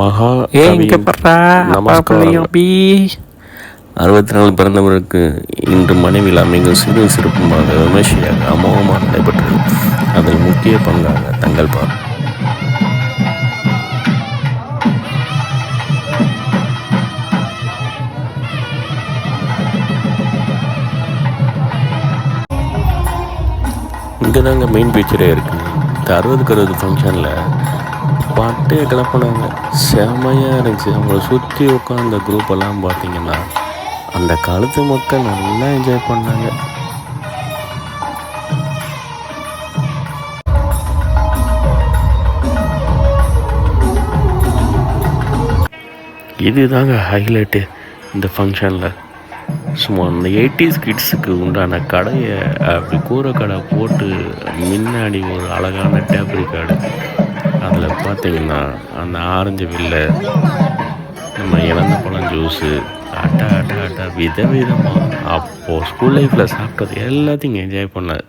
மகா ஏ கவி இங்கே படுறா நமஸ்காரம். அறுபத்தி நாலு பிறந்தவருக்கு இன்று மனைவிழா மிக சிறு சிறப்புமாக விமர்சையாக அமோகமாக நடைபெற்றது. அதில் முக்கிய பங்காக தங்கள் பா இங்கே தாங்க மெயின் பிக்சரே இருக்குது இந்த அறுபதுக்கு அறுபது ஃபங்க்ஷனில் பாட்டே கிளப்பினாங்க. செமையாக இருந்துச்சு. அவங்கள சுற்றி உட்காந்த குரூப் எல்லாம் பார்த்தீங்கன்னா அந்த காலத்து மக்கள் நல்லா என்ஜாய் பண்ணாங்க. இதுதாங்க ஹைலைட்டு இந்த ஃபங்க்ஷனில் சும்மா அந்த எயிட்டிஸ் கிட்ஸுக்கு உண்டான கடையை அப்படி கூரை கடை போட்டு முன்னாடி ஒரு அழகான டேப் ரெக்கார்டு அதில் பார்த்தீங்கன்னா அந்த ஆரஞ்சு வில்லை நம்ம இழந்த பழம் ஜூஸு அட்டா அட்டா அட்டா வித விதமாக அப்போது ஸ்கூல் லைஃப்பில் சாப்பிட்டது எல்லாத்தையும் என்ஜாய் பண்ணேன்